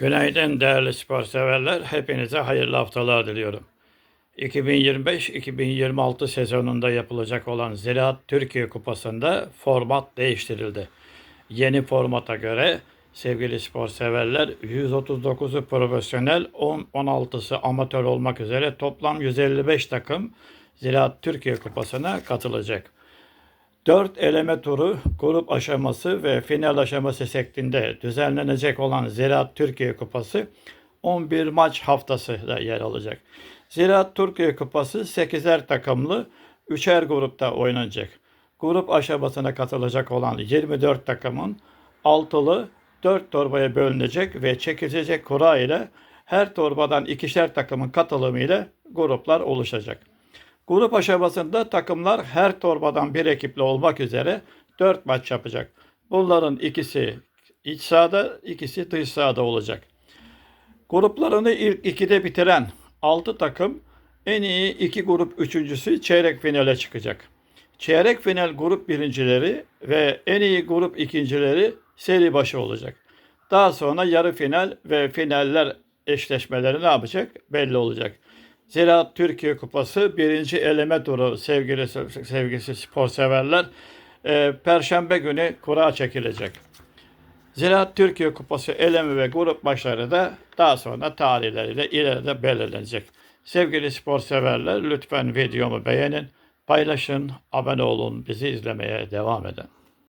Günaydın değerli spor severler. Hepinize hayırlı haftalar diliyorum. 2025-2026 sezonunda yapılacak olan Ziraat Türkiye Kupası'nda format değiştirildi. Yeni formata göre sevgili spor severler 139'u profesyonel, 10-16'sı amatör olmak üzere toplam 155 takım Ziraat Türkiye Kupası'na katılacak. 4 eleme turu, grup aşaması ve final aşaması şeklinde düzenlenecek olan Ziraat Türkiye Kupası 11 maç haftası da yer alacak. Ziraat Türkiye Kupası 8'er takımlı 3'er grupta oynanacak. Grup aşamasına katılacak olan 24 takımın altılı 4 torbaya bölünecek ve çekilecek kura ile her torbadan ikişer takımın katılımıyla gruplar oluşacak. Grup aşamasında takımlar her torbadan bir ekiple olmak üzere 4 maç yapacak. Bunların ikisi iç sahada, ikisi dış sahada olacak. Gruplarını ilk ikide bitiren 6 takım en iyi iki grup üçüncüsü çeyrek finale çıkacak. Çeyrek final grup birincileri ve en iyi grup ikincileri seri başı olacak. Daha sonra yarı final ve finaller eşleşmeleri ne yapacak? Belli olacak. Ziraat Türkiye Kupası birinci eleme turu sevgili sevgili spor severler. e, Perşembe günü kura çekilecek. Ziraat Türkiye Kupası eleme ve grup maçları da daha sonra tarihleriyle ileride belirlenecek. Sevgili spor severler lütfen videomu beğenin, paylaşın, abone olun, bizi izlemeye devam edin.